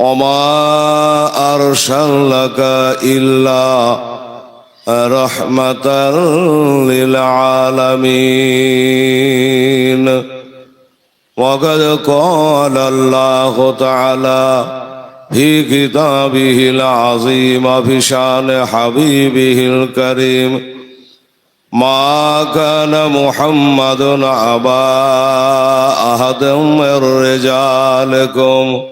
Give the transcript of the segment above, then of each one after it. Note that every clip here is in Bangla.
وما أرسلك إلا رحمة للعالمين وقد قال الله تعالى في كتابه العظيم في شان حبيبه الكريم ما كان محمد أبا أحد من رجالكم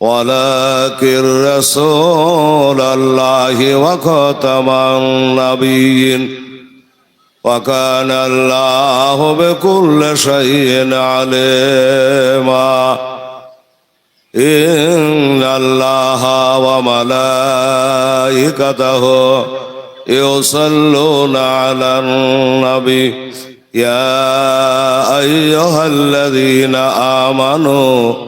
ولكن رسول الله وختم النبيين وكان الله بكل شيء عليما إن الله وملائكته يصلون على النبي يا أيها الذين آمنوا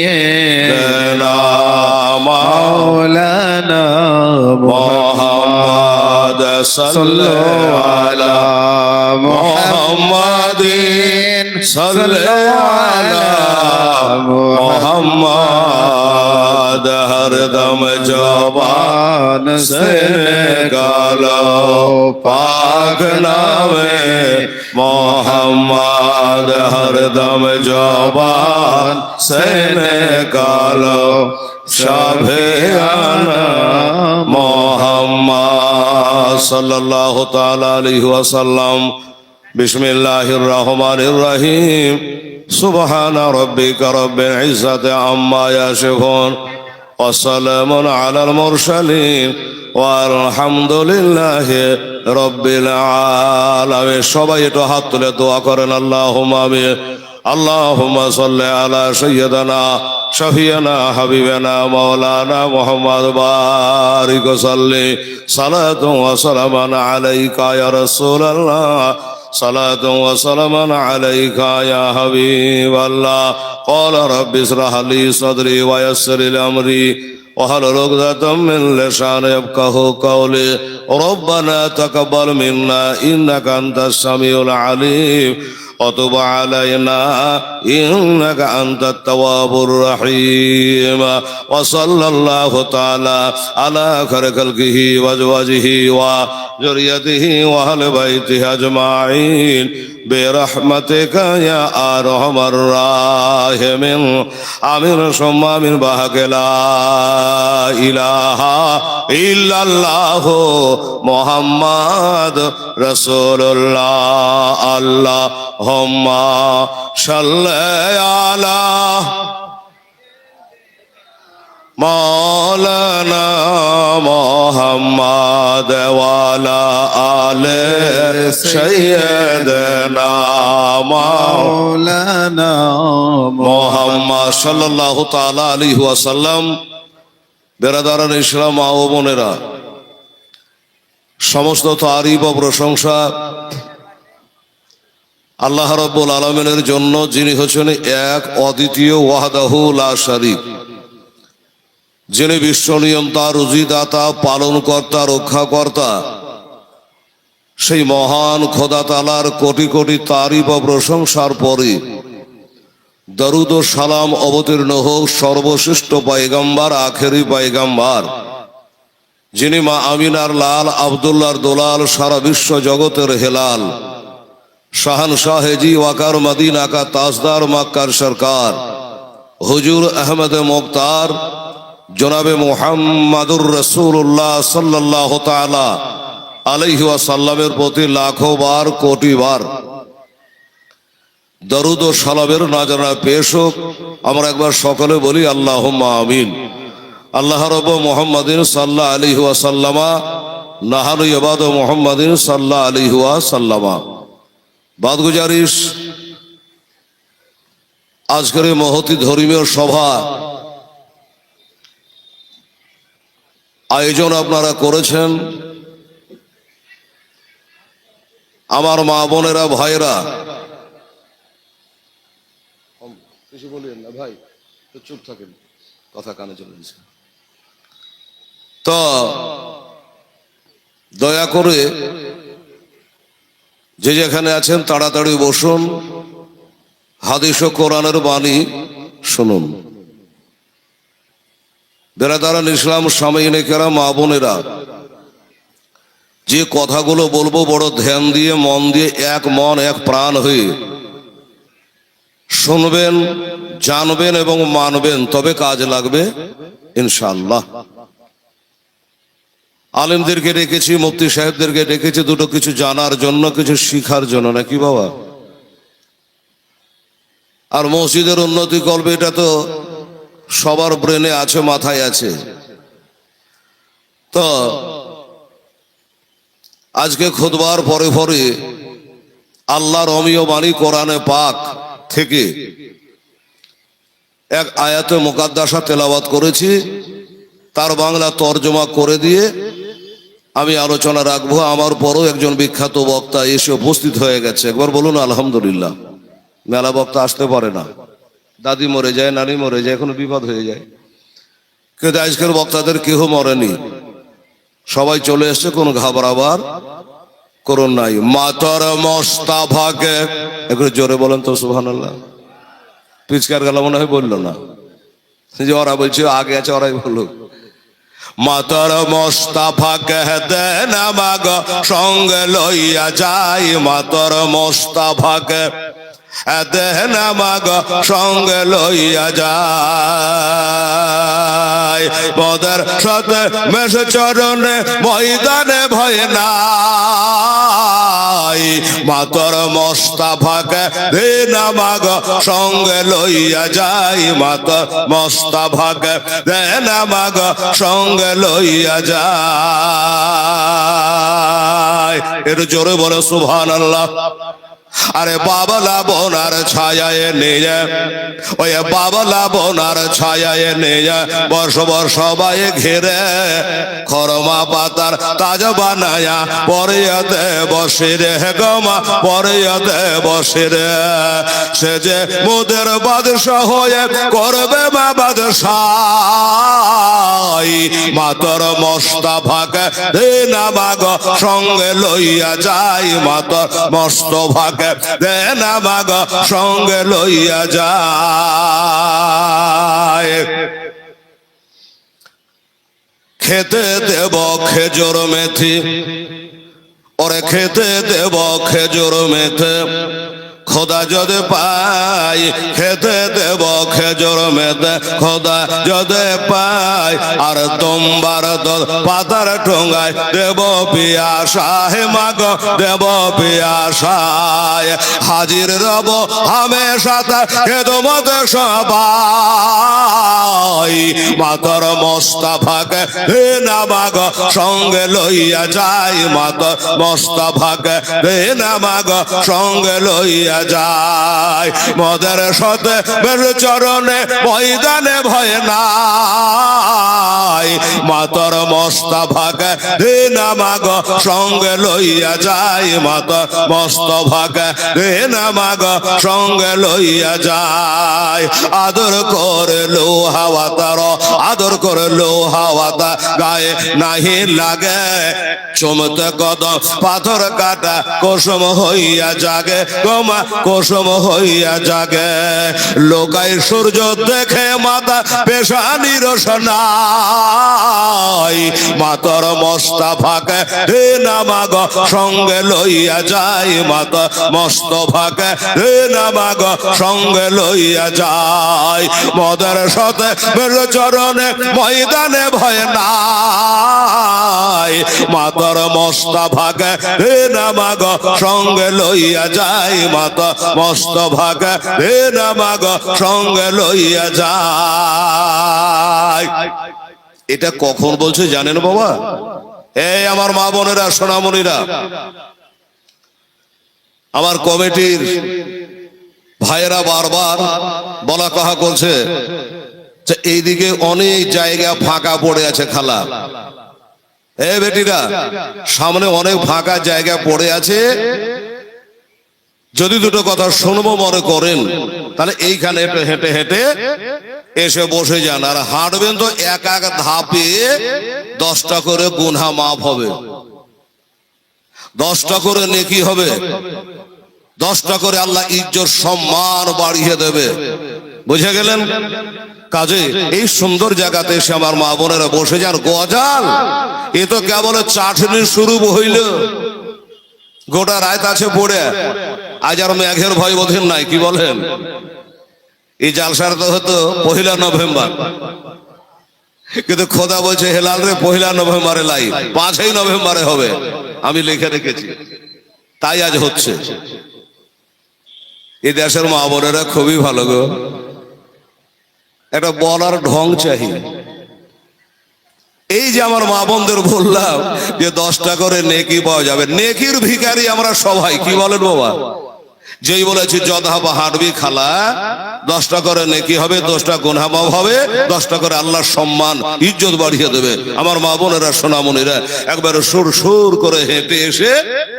فصلوا على محمد صلوا على محمد ہر دم جوان سے گالو پاک نام محمد ہر دم جوان سے نکالو شب محمد সাল্লাহ তালাম সুবহান রব্বিকা রব্বিল ইজ্জাতি আম্মা ইয়াসিফুন। ওয়া সালামুন আলাল মুরসালিন। ওয়া সবাই একটু হাত তুলে দোয়া করেন, আল্লাহুম্মা اللهم صل على سيدنا شفينا حبيبنا مولانا محمد بارك وسلم صلاة وسلاما عليك يا رسول الله صلاة وسلاما عليك يا حبيب الله قال رب اشرح لي صدري ويسر لي أمري وهل عقدة من لسان يفقه قولي ربنا تقبل منا إنك أنت السميع العليم وتب علينا إنك أنت التواب الرحيم وصلى الله تعالى على خير خلقه وازواجه وذريته وأهل بيته أجمعين برحمتك يا أرحم الراحمين آمين ثم آمين بحق لا إله إلا الله محمد رسول الله আল্লাহুম্মা সাল্লি আলা মাওলানা মুহাম্মদ ওয়ালা আলে সাইয়্যিদানা মাওলানা মুহাম্মদ সাল্লাল্লাহু তাআলা আলাইহি ওয়াসাল্লাম। বেরাদারান ইসলাম মা বোনেরা, সমস্ত তারিফ ও প্রশংসা আল্লাহ রব্বুল আলমিনের জন্য যিনি হচ্ছেন এক অদ্বিতীয় ওয়াহদাহু লা শরীফ যিনি বিশ্ব নিয়ন্তা রুজিদাতা, পালনকর্তা, রক্ষাকর্তা। সেই মহান খোদা তালার কোটি কোটি তারিফ ও প্রশংসার পরে দরুদ সালাম অবতীর্ণ হোক সর্বশ্রেষ্ঠ পাইগাম্বার আখেরি পাইগাম্বার যিনি মা আমিনার লাল আবদুল্লার দোলাল, সারা বিশ্ব জগতের হেলাল। শাহান শাহেজি ওয়াকার মদিন আকা তাজদার মাক্কার সরকার। হুজুর আহমদ মুক্তার, জনাবে মোহাম্মদুর রসুল্লাহ সাল্লাহ তালা আলহি ওয়াসাল্লামের প্রতি লাখো বার, কোটি বার। দরুদ ও সালামের নাজানা পেশ হোক, আমরা একবার সকলে বলি আল্লাহ আমিন। আল্লাহ রব মোহাম্মদিন সাল্লাহ আলী হুয়া সাল্লামা নাহানু ইবাদ মোহাম্মদিন সাল্লাহ আলী হুয়া সাল্লামা বাদ গুজারিস আজকের এই মহতি ধর্মীয় সভা আয়োজন আপনারা করেছেন। আমার মা বোনেরা ভাইরা কিছু বলিয়েন না ভাই তো চুপ থাকেন কথা কানে চলে তো দয়া করে যে যেখানে আছেন তাড়াতাড়ি বসুন। হাদিস ও কোরআনের বাণী, শুনুন। বেরাদারান ইসলাম, স্বামী কেরা মা বোনেরা, যে কথাগুলো বলব বড় ধ্যান দিয়ে, মন দিয়ে, এক মন, এক প্রাণ হয়ে শুনবেন, জানবেন এবং মানবেন, তবে কাজ লাগবে ইনশাল্লাহ আলেমদেরকে ডেকেছি, মুফতি সাহেবদেরকে ডেকেছি, দুটো কিছু জানার জন্য, কিছু শিখার জন্য, নাকি বাবা? আর মসজিদের উন্নতি করবে, এটা তো সবার ব্রেনে আছে, মাথায় আছে। তো আজকে খুদবার পরে পরে আল্লাহর অমীয় বাণী কোরআনে পাক থেকে এক আয়াতে মোকাদ্দাসা তেলাওয়াত করেছি, তার বাংলা তর্জমা করে দিয়ে আমি আলোচনা রাখব। আমার পরও একজন বিখ্যাত বক্তা এসে উপস্থিত হয়ে গেছে। একবার বলুন, আলহামদুলিল্লাহ। মেলা বক্তা আসতে পারে না। দাদি মরে যায়, নানি মরে যায় কোনো বিপদ হয়ে যায়। কিন্তু আজকের বক্তাদের কেহ মরেনি। সবাই চলে এসছে, কোনো ঘাবড়াবার করুন নাই। মাতর মস্তাফাকে একটু জোরে বলেন তো সুহান আল্লাহ পিচকার গেল মনে হয় বলল না। যে ওরা বলছে, আগে আছে, ওরাই বলুক। মাতর মোস্তাফা দেন নামাগ সঙ্গে লইয়া যাই মাতর মোস্তাফাকে। দেন আমাগ সঙ্গে লইয়া যায়। পদের সাথে মেষ চরণে ময়দানে ভয় নাই। মাতর মোস্তাফাকে দেন আমাগ সঙ্গে লইয়া যাই মাতর মোস্তাফাকে দেন আমাগ সঙ্গে লইয়া যায়। এর জোরে বলে আল্লাহ আরে বাবলা বোনার ছায়ায় নিয়ে, ওই বাবলা বোনার ছায়ায় নিয়ে, বর্ষ বর্ষ সবাই ঘিরে খরমা পাতার তাজা বানায়া পরিয়াতে বসে রে গমা পরিয়াতে বসে রে সে যে মুদের বাদশাহ হয়ে করবে মা বাদশাহ মাতর মস্তাফাকে না মাগ সঙ্গে লইয়া যাই মাতর মস্তফাকে দে দেন মাগ সঙ্গে লইয়া যায়। খেতে দেব খেজুর মেথি, ওরে খেতে দেব খেজুর মেথে। খোদা যদি পাই খেতে দেব খেজুর মেতে খোদা যদি পাই আর তোমার দল পাতার ঠোঙ্গায় দেব পিয়াসায় মাগ দেব পিয়াসায় হাজির রব হামেশা তার খেদমত সবাই। মাতর মোস্তাফাকে হে নামাগ সঙ্গে লইয়া যাই মাত মোস্তাফাকে। হে নামাগ সঙ্গে লইয়া যায়। মদের সাথে বের চরণে, ময়দানে ভয় নাই। মাতর মোস্তাফাকে হে নামাগ সঙ্গে লইয়া যাই মাত মোস্তফাকে হে নামাগ সঙ্গে লইয়া যায়। আদর করে লো হাওয়া তার আদর করে লো হাওয়া তা গায়ে নাহি লাগে। চমতে কদম পাথর কাটা, কোসম হইয়া জাগে। গোমা কোসম হইয়া জাগে। লোকাই সূর্য দেখে মাতা পেশানি রসনাই মাতর মস্তাফাকে হে নামাগ সঙ্গে লইয়া যাই মাতা মস্তফাকে হে নামাগ সঙ্গে লইয়া যায়। মদের সাথে বেল চরণে ময়দানে ভয় নাই। মাতর মস্তফাকে হে নামাগ সঙ্গে লইয়া যাই মাতা মস্তফাকে হে নামাগ সঙ্গে লইয়া যায় এটা কখন বলছে জানেন বাবা? এই আমার মা বোনেরা, সোনামণিরা, আমার কমিটির ভাইয়েরা বারবার বলা কথা করছে এইদিকে অনেক জায়গা ফাঁকা পড়ে আছে খালা। এ বেটিরা, সামনে অনেক ফাঁকা জায়গা পড়ে আছে। যদি দুটো কথা শুনব, মনে করেন, তাহলে এইখানে হেঁটে হেঁটে এসে বসে যান। আর হাঁটবেন তো এক এক ধাপে দশটা করে গুনহা মাপ হবে। দশটা করে নেকি হবে। দশটা করে আল্লাহ ইজ্জত, সম্মান বাড়িয়ে দেবে। বুঝে গেলেন? কাজে, এই সুন্দর জায়গাতে এসে আমার মা বোনেরা বসে যান। গজাল, এ তো কেবল চাটনির শুরু হইল। গোটা রাত আছে পড়ে। আজ আর মেঘের ভয় বোধেন নাই, কি বলেন? এই জালসার তো হতো পহিলা নভেম্বর। কিন্তু খোদা বলছে হেলাল রে, পহিলা নভেম্বরে লাই, পাঁচই নভেম্বরে হবে। আমি লিখে রেখেছি। তাই আজ হচ্ছে। এই দেশের মা বোনেরা খুবই ভালো গো। একটা বলার ঢং চাই। এই যে আমার মা বোনদের বললাম যে দশটা করে নেকি পাওয়া যাবে। নেকির ভিখারি আমরা সবাই, কি বলেন বাবা? যেই বলেছি যথা বা হাঁটবি খালা, দশটা করে নেকি হবে, দশটা গুনহামাব হবে, দশটা করে আল্লাহর সম্মান, ইজ্জত বাড়িয়ে দেবে। আমার মা বোনেরা, সোনামণিরা, একবার সুর সুর করে হেঁটে এসে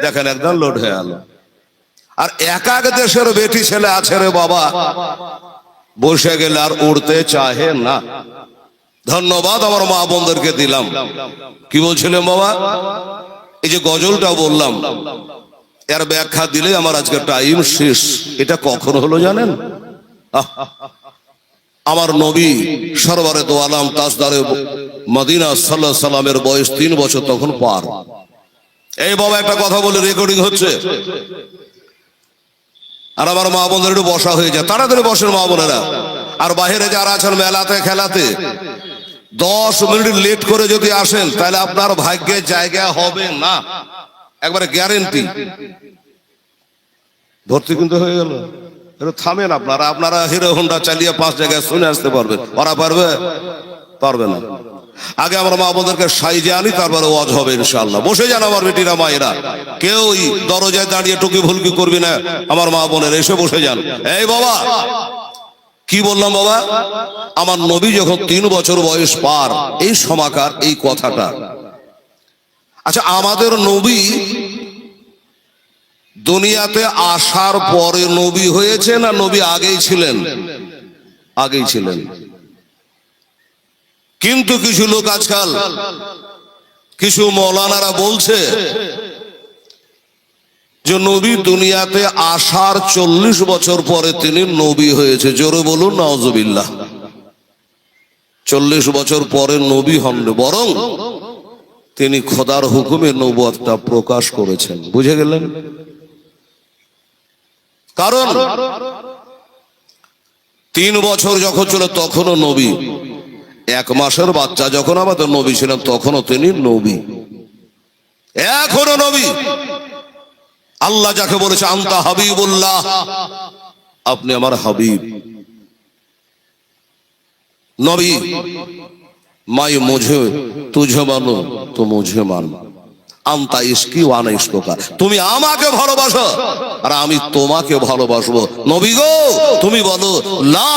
দেখেন একদম লোড হয়ে গেল আর এক এক দেশের বেটি ছেলে আছে রে বাবা। বসে গেলে আর উড়তে চাহে না। ধন্যবাদ আমার মা বোনদেরকে দিলাম। কি বলছিলেন বাবা? এই যে গজলটা বললাম এর ব্যাখ্যা দিলে আমার আজকে টাইম শেষ। এটা কখন হলো জানেন? আমার নবী সরবারে তো আলাম তাজদারে মদিনা সাল্লাহ সাল্লামের বয়স তিন বছর তখন পার। এই বাবা একটা কথা বলে রেকর্ডিং হচ্ছে। আর আমার মা বোনদের একটু বসা হয়ে যায়। তাড়াতাড়ি বসেন মা বোনেরা। আর বাইরে যারা আছেন মেলাতে, খেলাতে, দশ মিনিট লেট করে যদি আসেন, তাহলে আপনার ভাগ্যে জায়গা হবে না। একবারে গ্যারেন্টি ভর্তি কিন্তু হয়ে গেল। থামেন আপনারা। আপনারা হিরো হোন্ডা চালিয়ে পাঁচ জায়গায় শুনে আসতে পারবেন। ওরা পারবে? পারবে না। আগে আমরা মা বোনদেরকে সাইজে আনি, তারপরে ওয়াজ হবে ইনশাল্লাহ বসে যান আমার বেটিরা, মায়েরা। কেউ দরজায় দাঁড়িয়ে টুকি ভুলকি করবি না। আমার মা বোনের, এসে বসে যান। এই বাবা! কি বললাম বাবা? আমার নবী যখন তিন বছর বয়স পার, এই সমাকার, এই কথাটা আচ্ছা আমাদের নবী দুনিয়াতে আসার পরে নবী হয়েছে না নবী আগেই ছিলেন? আগেই ছিলেন। কিন্তু কিছু লোক আজকাল, কিছু মৌলানারা বলছে যে নবী দুনিয়াতে আসার চল্লিশ বছর পরে তিনি নবী হয়েছে। জোরে বলুন নওয়াজবিল্লাহ চল্লিশ বছর পরে নবী হন, বরং তিনি খোদার হুকুমে নবুয়তটা প্রকাশ করেছেন। বুঝে গেলেন? কারণ তিন বছর যখন ছিল, তখনও নবী। এক মাসের বাচ্চা যখন আমাদের নবী ছিলেন, তখনও তিনি নবী। এখনও নবী। আল্লাহ যাকে বলেছে, আন্তা হাবিবুল্লাহ। আপনি আমার হাবিব। নবী। মাই মুঝে, তুঝে মানো তো মুঝে মান আন্তা ইস্কি, ওয়ানা ইস্কোকা। তুমি আমাকে ভালোবাসো, আর আমি তোমাকে ভালোবাসবো। নবী গো, তুমি বলো, লা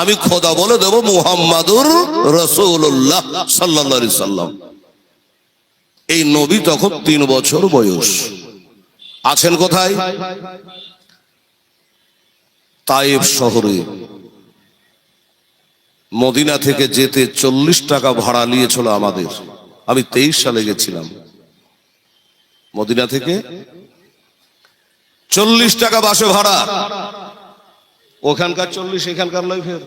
আমি খোদা বলে দেব মুহাম্মাদুর রাসূলুল্লাহ সাল্লাল্লাহু আলাইহি সাল্লাম। এই নবী তখন তিন বছর বয়স। আছেন কোথায়? তাইব শহরে। মদিনা থেকে যেতে চল্লিশ টাকা ভাড়া নিয়েছিল আমাদের। আমি তেইশ সালে গেছিলাম। মদিনা থেকে চল্লিশ টাকা বাসে ভাড়া। ওখানকার চল্লিশ এখানকার লয় ফের।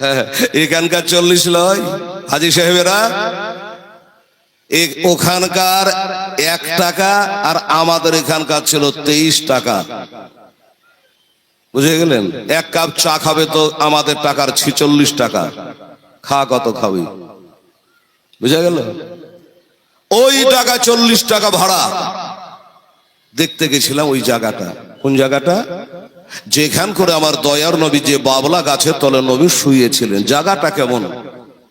হ্যাঁ হ্যাঁ, এখানকার চল্লিশ লয়। হাজি সাহেবেরা ওখানকার এক টাকা আর আমাদের এখানকার ছিল তেইশ টাকা। বুঝে গেলেন? এক কাপ চা খাবে তো আমাদের টাকার ছিচল্লিশ টাকা। খা কত খাবি। বুঝে গেল? ওই টাকা চল্লিশ টাকা ভাড়া। দেখতে গেছিলাম ওই জায়গাটা। কোন জায়গাটা? যেখান করে আমার দয়ার নবী যে বাবলা গাছের তলে নবী শুয়েছিলেন। জায়গাটা কেমন?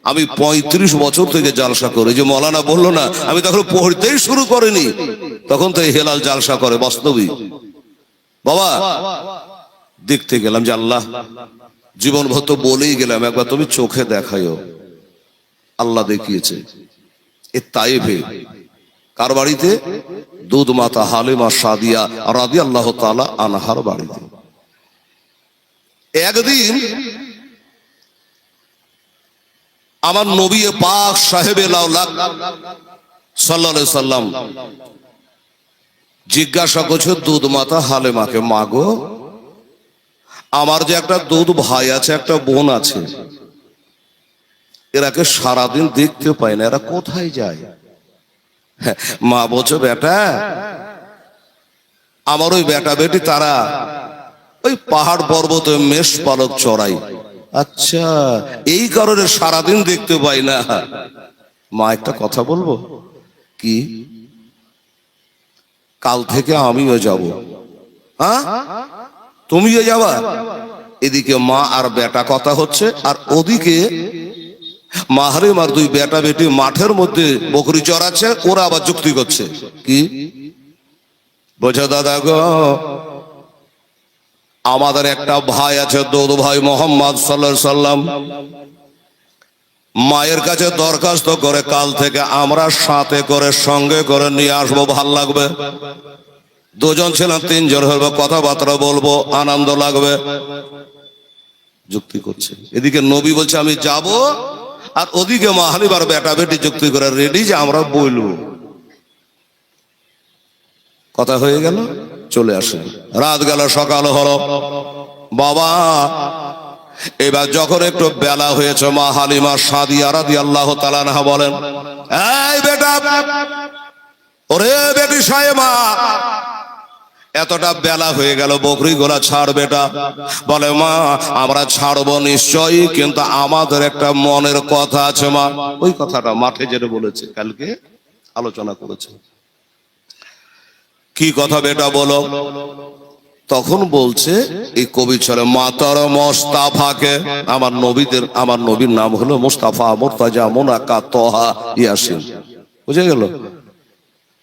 আমি পঁয়ত্রিশ বছর থেকে জালসা করি। যে মলানা বলল না, আমি তখন পড়তেই শুরু করিনি। তখন তো হেলাল জালসা করে বাস্তবিক বাবা দেখতে গেলাম যে আল্লাহ, জীবন ভর তো বলেই গেলাম, একবার তুমি চোখে দেখাইও আল্লাহ দেখিয়েছে, এ তাইফে কার বাড়িতে? দুধ মাতা হালিমা সাদিয়া রাদি আল্লাহ তালা আনহার বাড়িতে। একদিন আমার নবী পাক সাহেব সাল্লাম জিজ্ঞাসা করছে, দুধ মাতা হালেমাকে মাগো আমার যে একটা দুধ ভাই আছে একটা বোন আছে এরাকে সারাদিন দেখতে পাই না এরা কোথায় যায়? হ্যাঁ, মা বলছো বেটা আমার ওই বেটা বেটি তারা ওই পাহাড় পর্বতে মেষ পালক চড়াই। আচ্ছা এই কারণে সারাদিন দেখতে পাই না। মা একটা কথা বলব? কি? কাল থেকে আমিও যাব। হ্যাঁ? তুমিও যাবা? এদিকে মা আর বেটা কথা হচ্ছে, আর ওদিকে মাহারিম আর দুই বেটা বেটি মাঠের মধ্যে বকরি চড়াচ্ছে, ওরা আবার যুক্তি করছে। কি? বোঝা দাদা গো, আমাদের একটা ভাই আছে, দৌদ ভাই মোহাম্মদ সাল্লাহ সাল্লাম। মায়ের কাছে দরখাস্ত করে কাল থেকে আমরা সাথে করে সঙ্গে করে নিয়ে আসব, ভালো লাগবে? দুজন ছিলাম, তিনজন হইব, কথাবার্তা বলব, আনন্দ লাগবে। যুক্তি করছে। এদিকে নবী বলছে, আমি যাব, আর ওদিকে মাহালিবার বেটা বেটি যুক্তি করে রেডি যে আমরা বলব কথা হয়ে গেল, চলে আসে রাত গেল, সকাল হলো। বাবা, এবার যখন একটু বেলা হয়েছে, মা হালিমা সাদিয়া রাদি আল্লাহ তালানহা বলেন, এই বেটা ওরে বেটি সাহেমা এতটা বেলা হয়ে গেল বকরি গোলা ছাড় বেটা। বলে, মা, আমরা ছাড়বো নিশ্চয়ই, কিন্তু আমাদের একটা মনের কথা আছে, মা। ওই কথাটা মাঠে যেটা বলেছে, কালকে আলোচনা করেছে। কি কথা বেটা বলো? তখন বলছে, এই কবি চলে মাতার মোস্তাফাকে, আমার নবীদের, আমার নবীর নাম হলো মোস্তাফা, মোর্তাজা, মোনাকা, তহা, ইয়াসিন। বুঝে গেল?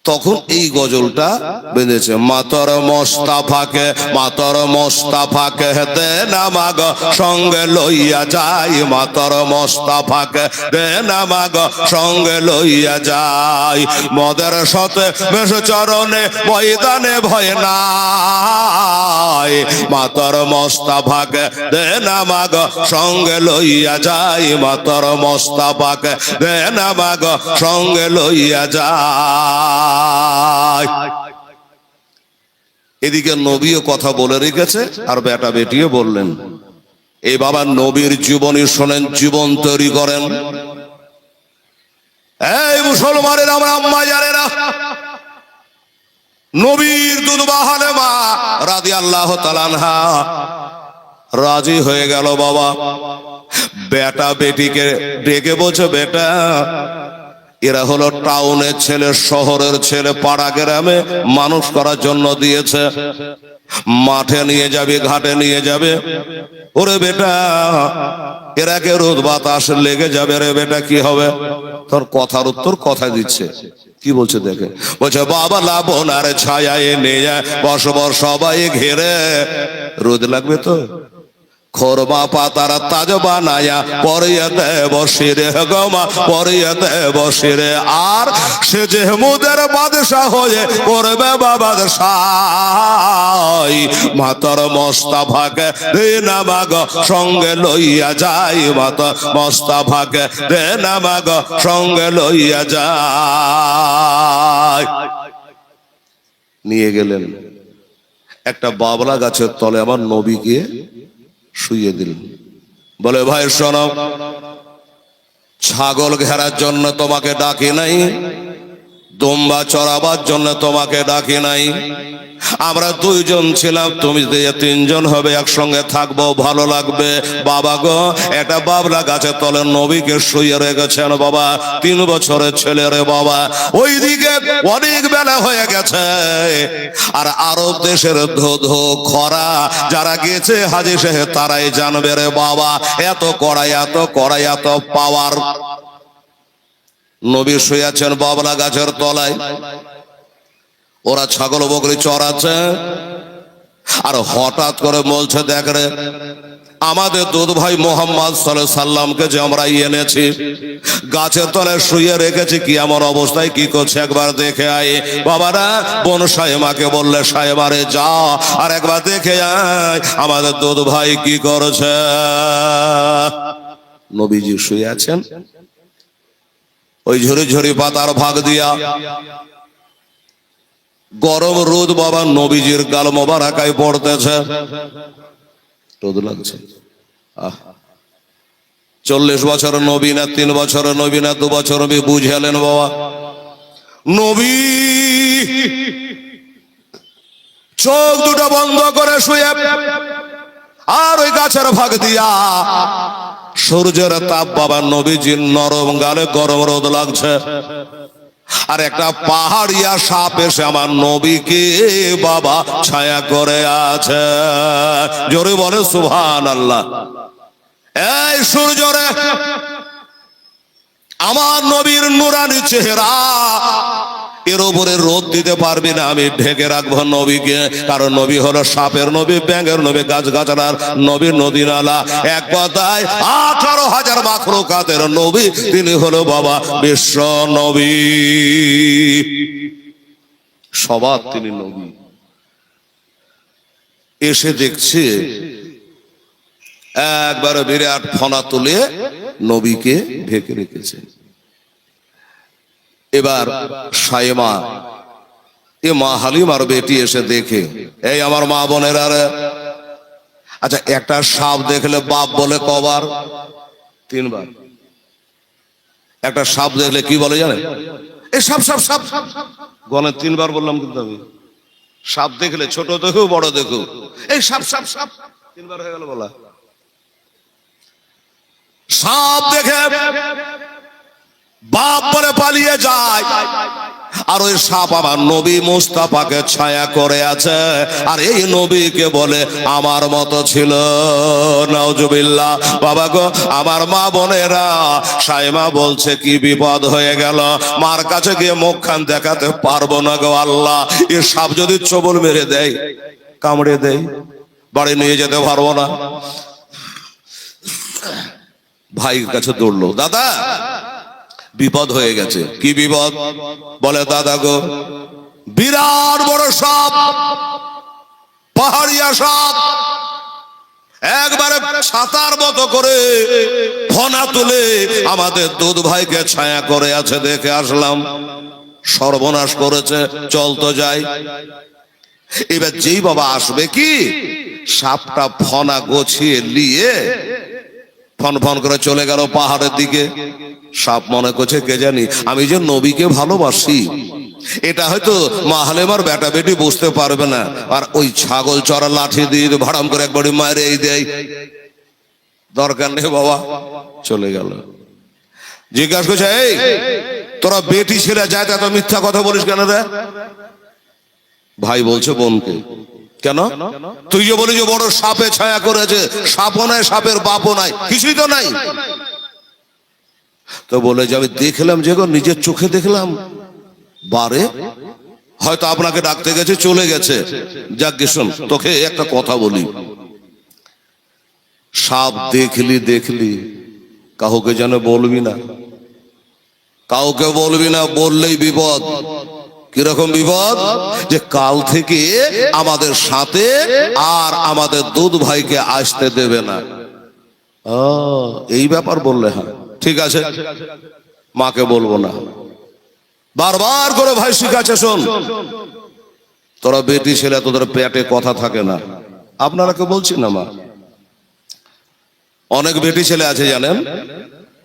তখন এই গজলটা বেঁধেছে, মাতর মোস্তাফাকে মাতর মোস্তাফাকে দে নামাগ সঙ্গে লইয়া যাই, মাতর মোস্তাফাকে দে নামাগ সঙ্গে লইয়া যাই, মদের সাথে বেশ চরণে, ময়দানে ভয় নাই, মাতর মোস্তাফাকে দে নামাগ সঙ্গে লইয়া যাই, মাতর মোস্তাফাকে দে নামাগ সঙ্গে লইয়া এদিকে নবীও কথা বলে রেখেছে, আর বেটা বেটিও বললেন এই বাবা নবীর জীবনী শোনেন, জীবন তৈরি করেন। এই মুসলমানের আমরা আম্মা জানেরা, নবীর দুধ বাহালে মা রাদি আল্লাহ তালানহা রাজি হয়ে গেল বাবা। বেটা বেটিকে ডেকে বলছে, বেটা এরা হলো টাউনের ছেলে, শহরের ছেলে, পাড়া গ্রামে মানুষ করার জন্য দিয়েছে। মাঠে নিয়ে যাবে, ঘাটে নিয়ে যাবে। ওরে বেটা এরাকে রোদ বাতাস লেগে যাবে রে বেটা, কি হবে? তোর কথার উত্তর কথা দিচ্ছে। কি বলছে দেখে? বলছে, বাবা লাবণ আর ছায়া নিয়ে যায় বস বস, সবাই ঘেরে। রোদ লাগবে তো? খোরমা পাতার তাজ বানায়া পরিয়ে দেব শিরে গমা পরিয়ে দেব আর। সে যে মুদের বাদশাহ হয়ে করবে বাবাদশাই মাতার মস্তাফাকে রে নামাগ সঙ্গে লইয়া যাই। মাতা মস্তাফাকে রে নামাগ সঙ্গে লইয়া যায় নিয়ে গেলেন। একটা বাবলা গাছের তলে আমার নবীকে শুইয়ে দিল বলে ভাই শোনো। ছাগল ঘেরার জন্য তোমাকে ডাকি নাই। দম্বা চড়াবার জন্য তোমাকে ডাকি নাই। আমরা দুইজন ছিলাম, তুমি তিনজন হবে, একসঙ্গে থাকব, ভালো লাগবে। বাবা গো, একটা বাবলা গাছের তলে নবীকে শুয়ে রেখেছেন বাবা, তিন বছরের ছেলে রে বাবা। ওইদিকে অনেক বেলা হয়ে গেছে। আর আরব দেশের ধো খরা, যারা গেছে হাজি সাহেব, তারাই জানবে রে বাবা, এত কড়াই এত কড়াই, এত পাওয়ার নবী শুয়েছেন বাবলা গাছের তলায়। ওরা ছাগল বকরি চড়াচ্ছে। আর হঠাৎ করে বলছে, দেখ রে, আমাদের দুধ ভাই মোহাম্মদ সাল্লামকে যে আমরা এনেছি, গাছের তলায় শুয়ে রেখেছি, কি আমার অবস্থায়, কি করছে, একবার দেখে আয়। বাবারা, বোন সাহেমাকে বললে সাহেবারে যা, আর একবার দেখে আয়, আমাদের দুধ ভাই কি করছে? নবীজি শুয়ে আছেন। ওই ঝুরি ঝুরি পাতার ভাগ দিয়া। গরম রোদ বাবা নবীজির গাল মোবারকায় পড়তেছে। রোদ লাগছে। আহ। চল্লিশ বছর নবী না, তিন বছর নবী না, দু বছর নবী বুঝালেন বাবা। নবী! চোখ দুটো বন্ধ করে শুয়ে। আর ওই গাছের ভাগ দিয়া। সূর্যের তাপ বাবা নবীজির নরম গালে গরম রোদ লাগছে। আর একটা পাহাড়িয়া সাপ এসে আমার নবীকে বাবা ছায়া করে আছে। জোরে বলে সুভান আল্লাহ এই সূর্যরে, আমার নবীর নুরানি চেহারা এর উপরে রোদ দিতে পারবি না, আমি ঢেকে রাখব নবীকে। কারণ নবী হলো সাপের নবী, ব্যাঙের নবী গাছ গাছালার নবী নদী নালা এক কথায়, আঠারো হাজার মাখরুকাতের নবী, তিনি হলো বাবা বিশ্ব নবী। সবার তিনি নবী। এসে দেখছে, একবার বিরাট ফনা তুলে নবীকে ঢেকে রেখেছে। এবার সাইমা, এ মা হালিমার বেটি এসে দেখে, এই আমার মা বোনের আর আচ্ছা একটা সাপ দেখলে বাপ বলে কবার? তিনবার। একটা সাপ দেখলে কি বলে জানে এই সাপ সাপ সাপ গনে তিনবার বললাম কিন্তু আমি, সাপ দেখলে ছোট দেখো, বড় দেখো। এই সাপ সাপ সাপ। তিনবার হয়ে গেল বলা। সাপ দেখে বাপ বলে পালিয়ে যায়। আর ওই সাপ আমার নবী মুস্তাফাকে ছায়া করে আছে। আর এই নবীকে বলে, আমার মতো ছিল। নজুবিল্লা বাবা গো, আমার মা বোনেরা, সাইমা বলছে, কি বিপদ হয়ে গেল? মার কাছে গিয়ে মুখখান দেখাতে পারব না গো আল্লাহ। এ সাপ যদি চবল মেরে দেয়, কামড়ে দেয়, বাড়ি নিয়ে যেতে পারব না। ভাইয়ের কাছে দৌড়লো, দাদা বিপদ হয়ে গেছে। কি বিপদ? বলে, দাদা গো, বিরাট বড় সাপ, পাহাড়িয়া সাপ, একবারে ছাতার মতো করে ফনা তুলে আমাদের দুধ ভাইকে ছায়া করে আছে দেখে আসলাম। সর্বনাশ করেছে, চল তো যাই। এবার যেই বাবা আসবে কি? সাপটা ফনা গোছিয়ে নিয়ে ফন ফন করে চলে গেল পাহাড়ের দিকে। সাপ মনে করছে, কে জানি? আমি যে নবীকে ভালোবাসি, এটা হয়তো মা হালেমার বেটা বেটি বুঝতে পারবে না। আর ওই ছাগল চড়া লাঠি দিয়ে ভাড়াম করে একবারই মায়ের এই দেয়। দরকার নেই বাবা, চলে গেল। জিজ্ঞাসা করছে, এই, তোরা বেটি ছেড়ে যায় তো মিথ্যা কথা বলিস কেন রে? ভাই বলছে, বোনকে। কেন? তুই যে বলি যে বড় সাপে ছায়া করেছে, সাপও নাই, সাপের বাপও নাই, কিছুই তো নাই। তো বলে যে আমি দেখলাম যে নিজের চোখে দেখলাম। বারে, হয়তো আপনাকে ডাকতে গেছে, চলে গেছে। যাক শোন, তোকে একটা কথা বলি। সাপ দেখলি দেখলি, কাউকে যেন বলবি না। কাউকে বলবি না, বললেই বিপদ। কীরকম বিপদ? যে কাল থেকে আমাদের সাথে আর আমাদের দুধ ভাইকে আসতে দেবে না। এই ব্যাপার বললে হ্যাঁ। ঠিক আছে। মাকে বলব না। বারবার করে ভাই শিখাচ্ছে শোন। তোরা বেটি ছেলে তোদের পেটে কথা থাকে না। আপনারা কে বলছি না মা? অনেক বেটি ছেলে আছে জানেন?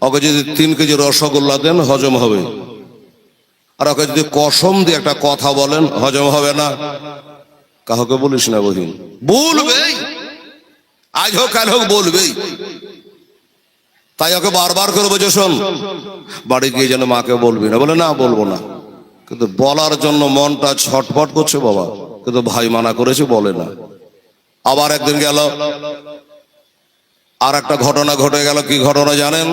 ওকে যদি তিন কেজি রসগোল্লা দেন হজম হবে। আর ওকে যদি কসম দিয়ে একটা কথা বলেন, হজম হবে না। কাউকে বলিস না বহিন। বলবেই। আজ হোক, কাল হোক, বলবেই। তাই ওকে বারবার করে বোঝো শোন, বাড়ি গিয়ে যেন মাকে বলবি না। বলে, না, বলব না। কিন্তু বলার জন্য মনটা ছটফট করছে বাবা। কিন্তু ভাই মানা করেছে, বলে না। আবার একদিন গেল আর একটা ঘটনা ঘটে গেল। কি ঘটনা জানেন?